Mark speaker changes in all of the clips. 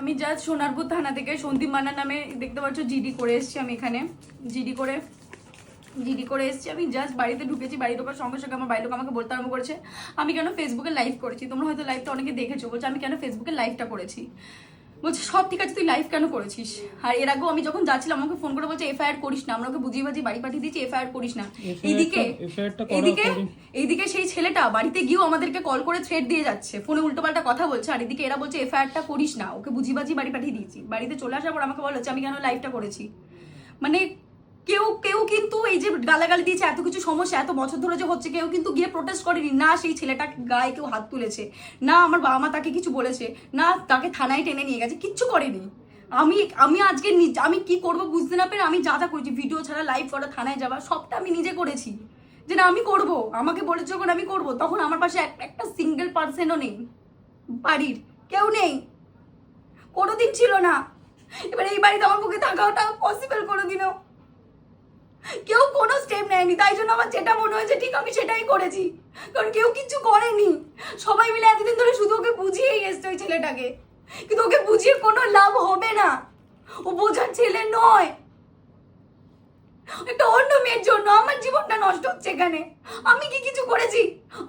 Speaker 1: আমি জাস্ট সোনারপুর থানা থেকে সন্দীপ মান্না নামে দেখতে পাচ্ছ জিডি করে এসেছি আমি এখানে। জিডি করে জিডি করে এসেছি। আমি জাস্ট বাড়িতে ঢুকেছি, বাড়ির ঢোকার সঙ্গে সঙ্গে আমার বাড়ির লোক আমাকে বলতে আরম্ভ করেছে। আমি কেন ফেসবুকে লাইভ করেছি? তোমরা হয়তো লাইভটা অনেকে দেখেছ। বলছো, আমি কেন ফেসবুকে লাইভটা করেছি? বলছে সব ঠিক আছে তুই লাইভ কেন করেছিস? আর এর আগেও আমি যখন যাচ্ছিলাম আমাকে ফোন করে বলছে এফআইআর করিস না। আমরা ওকে বুঝিয়ে বাজিয়ে বাড়ি পাঠিয়ে দিচ্ছি এফআইআর করিস না। এইদিকে এইদিকে এইদিকে সেই ছেলেটা বাড়িতে গিয়েও আমাদেরকে কল করে থ্রেড দিয়ে যাচ্ছে। ফোনে উল্টোপাল্টা কথা বলছে আর এদিকে এরা বলছে এফআইআরটা করিস না। ওকে বুঝি বাজি বাড়ি পাঠিয়ে দিয়েছি। বাড়িতে চলে আসার পর আমাকে বলা হচ্ছে আমি কেন লাইভটা করেছি? মানে কেউ কেউ কিন্তু এই যে গালাগালি দিয়েছে, এত কিছু সমস্যা, এত বছর ধরে যে হচ্ছে, কেউ কিন্তু গিয়ে প্রোটেস্ট করেনি। না, সেই ছেলেটা গায়ে কেউ হাত তুলেছে। না, আমার বাবা মা তাকে কিছু বলেছে। না, তাকে থানায় টেনে নিয়ে গেছে। কিচ্ছু করেনি। আমি আমি আজকে আমি কি করব বুঝতে না পেরে আমি যা যা করেছি ভিডিও ছাড়া লাইভ করা, থানায় যাওয়া, সবটা আমি নিজে করেছি। যে না, আমি করব। আমাকে বলেছে যখন আমি করব, তখন আমার পাশে একটা সিঙ্গেল পার্সেনও নেই। বাড়ির কেউ নেই। কোনোদিন ছিল না। এবার এই বাড়িতে আমার পক্ষে থাকাটা পসিবল কোনোদিনও। কেউ কোনো স্টেপ নেয়নি, তাই জন্য আমার যেটা মনে হয়েছে ঠিক আমি সেটাই করেছি। কারণ কেউ কিছু করেনি। সবাই মিলে এতদিন ধরে শুধু ওকে বুঝিয়েই এসছে ওই ছেলেটাকে। কিন্তু ওকে বুঝিয়ে কোনো লাভ হবে না। ও বোঝার ছেলে নয়। একটা অন্য মেয়ের জন্য আমার জীবনটা নষ্ট হচ্ছে এখানে। আমি কি কিছু করেছি?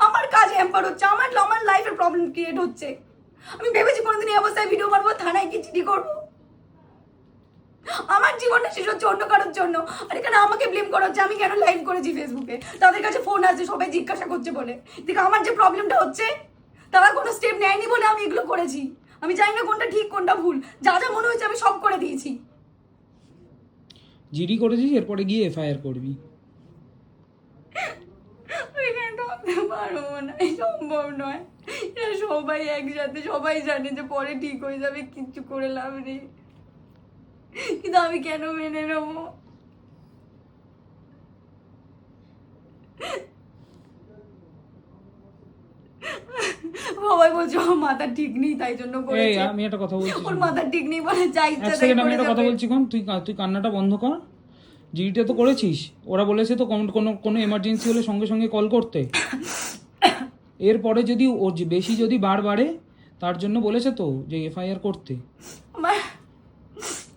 Speaker 1: আমার কাজ হ্যাম্পার হচ্ছে, আমার আমার লাইফের প্রবলেম ক্রিয়েট হচ্ছে। আমি ভেবেছি কোনোদিন এই অবস্থায় ভিডিও মারবো থানায় কি চিঠি করব। আমার জীবনটা শেষ হচ্ছে অন্য কারোর জন্য। আর এখানে আমাকে ব্লেম করা হচ্ছে আমি কেন লাইভ করেছি ফেসবুকে তাদের কাছে ফোন আছে সবাই জিজ্ঞাসা করছে বলে। দেখ আমার যে প্রবলেমটা হচ্ছে তারা কোনো স্টেপ নেয়নি বলে আমি এগুলো করেছি। আমি জানি না কোনটা ঠিক কোনটা ভুল। যা যা মনে হয়েছে আমি সব করে দিয়েছি।
Speaker 2: জিডি করেছিস এরপরে গিয়ে এফআইআর করবি।
Speaker 1: পারব না সম্ভব নয়। সবাই একসাথে সবাই জানে যে পরে ঠিক হয়ে যাবে কিচ্ছু করে লাভ নেই। কিন্তু আমি কেন মেনে নেব? সবাই বলছে ওর মাথা ঠিক নেই তাই জন্য করেছে।
Speaker 2: আমি একটা কথা বলছি
Speaker 1: ওর মাথা ঠিক নেই বলে যা
Speaker 2: এক
Speaker 1: ইচ্ছা তাই
Speaker 2: আমি একটা কথা বলছি কোন তুই তুই কান্নাটা বন্ধ কর। জিডিটা তো করেছিস। ওরা বলেছে তো কোন- কোনো এমার্জেন্সি হলে সঙ্গে সঙ্গে কল করতে। এরপরে যদি ও যে বেশি যদি বার বাড়ে তার জন্য বলেছে তো যে এফআইআর করতে।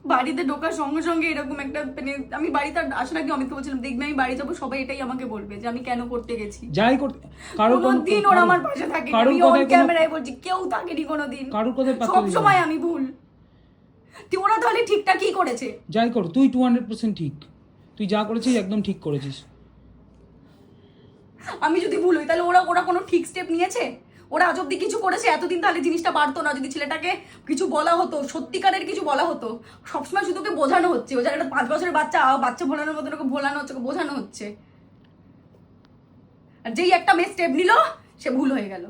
Speaker 1: বাড়িতে ঢোকার সঙ্গে সঙ্গে এরকম একটা মানে আমি বাড়িতে আসার আগে অমিতকে বলছিলাম দেখবে আমি বাড়ি যাব সবাই এটাই আমাকে বলবে যে আমি কেন করতে গেছি।
Speaker 2: যাই করতে
Speaker 1: কোনোদিন ওরা আমার পাশে থাকে আমি অন ক্যামেরায় বলছি কেউ থাকেনি কোনোদিন।
Speaker 2: কারোর পাত্তা
Speaker 1: সব সময় আমি ভুল। তুই ওরা তাহলে ঠিকঠাক কি করেছে?
Speaker 2: যাই কর তুই টু হান্ড্রেড পার্সেন্ট ঠিক। তুই যা করেছিস একদম ঠিক করেছিস।
Speaker 1: আমি যদি ভুল হই তাহলে ওরা ওরা কোনো ঠিক স্টেপ নিয়েছে? ওরা আজ অব্দি কিছু করেছে, এতদিন তাহলে জিনিসটা বাড়তো না। যদি ছেলেটাকে কিছু বলা হতো, সত্যিকারের কিছু বলা হতো, সবসময় শুধু ওকে বোঝানো হচ্ছে। ও একটা পাঁচ বছরের বাচ্চা বাচ্চা ভোলানোর মতন ওকে ভোলানো হচ্ছে, ওকে বোঝানো হচ্ছে। আর যেই একটা মেয়ে স্টেপ নিল, সে ভুল হয়ে গেল।